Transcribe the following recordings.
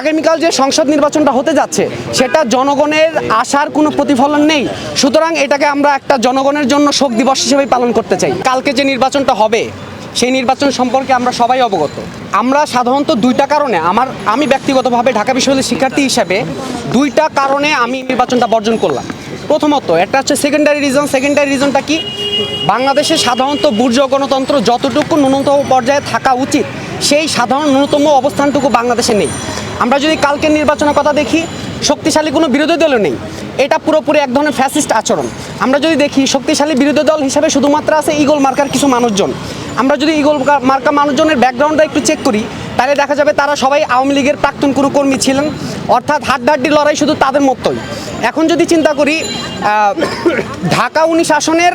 আগামীকাল যে সংসদ নির্বাচনটা হতে যাচ্ছে, সেটা জনগণের আশার কোনো প্রতিফলন নেই। সুতরাং এটাকে আমরা একটা জনগণের জন্য শোক দিবস হিসেবে পালন করতে চাই। কালকে যে নির্বাচনটা হবে, সেই নির্বাচন সম্পর্কে আমরা সবাই অবগত। আমরা সাধারণত দুইটা কারণে, আমার, আমি ব্যক্তিগতভাবে ঢাকা বিশ্ববিদ্যালয়ের শিক্ষার্থী হিসাবে দুইটা কারণে আমি নির্বাচনটা বর্জন করলাম। প্রথমত, একটা হচ্ছে সেকেন্ডারি রিজন সেকেন্ডারি রিজনটা কি? বাংলাদেশে সাধারণত বুর্জ গণতন্ত্র যতটুকু ন্যূনতম পর্যায়ে থাকা উচিত, সেই সাধারণ ন্যূনতম অবস্থানটুকু বাংলাদেশে নেই। আমরা যদি কালকের নির্বাচনের কথা দেখি, শক্তিশালী কোনো বিরোধী দলও নেই। এটা পুরোপুরি এক ধরনের ফ্যাসিস্ট আচরণ। আমরা যদি দেখি, শক্তিশালী বিরোধী দল হিসাবে শুধুমাত্র আছে ইগল মার্কার কিছু মানুষজন। আমরা যদি ইগল মার্কা মানুষজনের ব্যাকগ্রাউন্ডটা একটু চেক করি, তাহলে দেখা যাবে তারা সবাই আওয়ামী লীগের প্রাক্তন কোনো কর্মী ছিলেন। অর্থাৎ হাড্ডাহাড্ডি লড়াই শুধু তাদের মতোই। এখন যদি চিন্তা করি ঢাকা উনি আসনের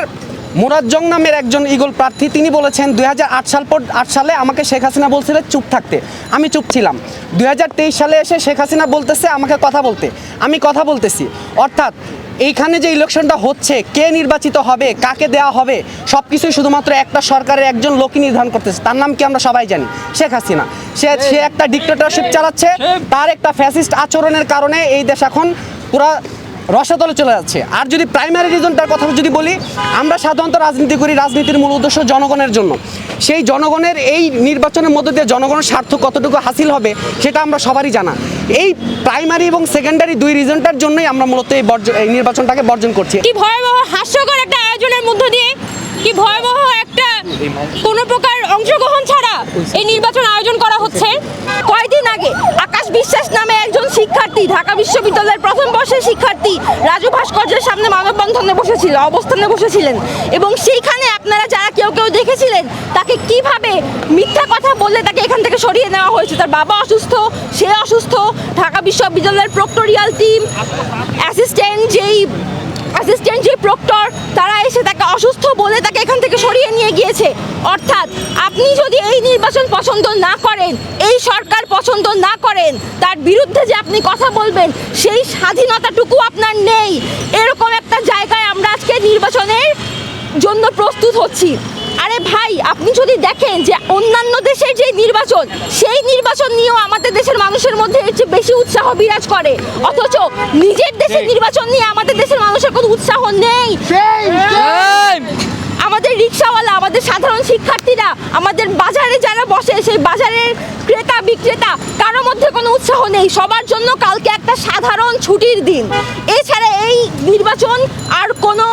মুরাজ্জং নামের একজন ইগল প্রার্থী, তিনি বলেছেন, দুই হাজার আট সাল পর আট সালে আমাকে শেখ হাসিনা বলছিলেন চুপ থাকতে। আমি চুপ ছিলাম। দুই হাজার তেইশ সালে এসে শেখ হাসিনা বলতেছে, আমাকে কথা বলতে। আমি কথা বলতেছি। অর্থাৎ, এইখানে যে ইলেকশনটা হচ্ছে, কে নির্বাচিত হবে, কাকে দেওয়া হবে সব কিছুই শুধুমাত্র একটা সরকারের একজন লোকই নির্ধারণ করতেছে। তার নাম কি আমরা সবাই জানি? শেখ হাসিনা। সে সে একটা ডিক্টেটরশিপ চালাচ্ছে, তার একটা ফ্যাসিস্ট আচরণের কারণে এই দেশ এখন পুরা রসাতলে চলে যাচ্ছে। আর যদি প্রাইমারি রিজনটার কথা যদি বলি, আমরা সাধারণত রাজনীতি করি রাজনীতির মূল উদ্দেশ্য জনগণের জন্য। সেই জনগণের এই নির্বাচনের মধ্য দিয়ে জনগণের স্বার্থ কতটুকু হাসিল হবে, সেটা আমরা সবারই জানা। এই প্রাইমারি এবং সেকেন্ডারি দুই রিজনটার জন্যই আমরা মূলত এই বর্জ- এই নির্বাচনটাকে বর্জন করছি। কি ভয়াবহ, হাস্যকর একটা আয়োজনের মধ্য দিয়ে, কি ভয়াবহ একটা কোনো প্রকার অংশগ্রহণ ছাড়া এই নির্বাচন আয়োজন করা হচ্ছে কয়দিন আগে আকাশ বিশ্বাস নামে একজন শিক্ষার্থী ঢাকা বিশ্ববিদ্যালয়ের প্রথম বর্ষের শিক্ষার্থী রাজু ভাস্কর্যের সামনে মানববন্ধনে বসেছিল, অবস্থানে বসেছিলেন। এবং সেইখানে আপনারা যারা কেউ কেউ দেখেছিলেন, তাকে কীভাবে মিথ্যা কথা বললে তাকে এখান থেকে সরিয়ে নেওয়া হয়েছে? তার বাবা অসুস্থ, সে অসুস্থ, ঢাকা বিশ্ববিদ্যালয়ের প্রক্টোরিয়াল টিম, অ্যাসিস্ট্যান্ট, যেই অ্যাসিস্ট্যান্ট যে প্রক্টর তারা এসে তাকে অসুস্থ বলে তাকে এখান থেকে সরিয়ে নিয়ে গিয়েছে। অর্থাৎ আপনি যদি এই নির্বাচন পছন্দ না করেন, এই সরকার পছন্দ না করেন, তার বিরুদ্ধে যে আপনি কথা বলবেন, সেই স্বাধীনতাটুকু আপনার নেই। এরকম একটা জায়গায় আমরা আজকে নির্বাচনের জন্য প্রস্তুত হচ্ছি। আরে ভাই আপনি যদি দেখেন যে অন্যান্য দেশের যে নির্বাচন সেই নির্বাচন নিয়েও আমাদের দেশের মানুষের মধ্যে চেয়ে বেশি উৎসাহ বিরাজ করে। অথচ নিজের দেশের নির্বাচন নিয়ে আমাদের দেশের মানুষের কোনো উৎসাহ নেই। আমাদের রিক্সাওয়ালা আমাদের সাধারণ শিক্ষার্থীরা আমাদের বাজারে যারা বসে সেই বাজারের ক্রেতা বিক্রেতা কারও মধ্যে কোনো উৎসাহ নেই। সবার জন্য কালকে একটা সাধারণ ছুটির দিন। এছাড়া এই নির্বাচন আর কোনো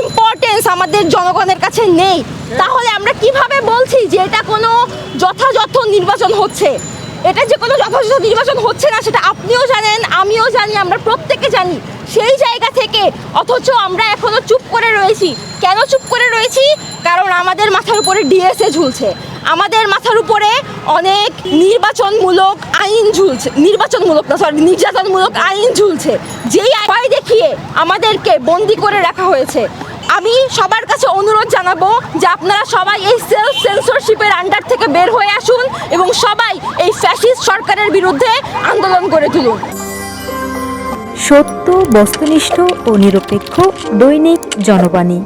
ইম্পর্টেন্স আমাদের জনগণের কাছে নেই। তাহলে আমরা কীভাবে বলছি যে এটা কোনো যথাযথ নির্বাচন হচ্ছে? এটা যে কোনো যথাযথ নির্বাচন হচ্ছে না, সেটা আপনিও জানেন, আমিও জানি, আমরা প্রত্যেকে জানি। সেই জায়গা থেকে অথচ আমরা এখনও চুপ করে রয়েছি। কেন চুপ করে রয়েছি? কারণ আমাদের মাথার উপরে ডিএসএ ঝুলছে। আমাদের মাথার উপরে অনেক নির্বাচনমূলক আইন ঝুলছে। নির্বাচনমূলক না সরি নির্যাতনমূলক আইন ঝুলছে। যেই ভয় দেখিয়ে আমাদেরকে বন্দি করে রাখা হয়েছে। আমি সবার কাছে অনুরোধ জানাব যে আপনারা সবাই এই সেলফ সেন্সরশিপের আন্ডার থেকে বের হয়ে আসুন এবং সবাই এই ফ্যাসিস্ট সরকারের বিরুদ্ধে আন্দোলন করে তুলুন। সত্য, বস্তুনিষ্ঠ ও নিরপেক্ষ দৈনিক জনবাণী।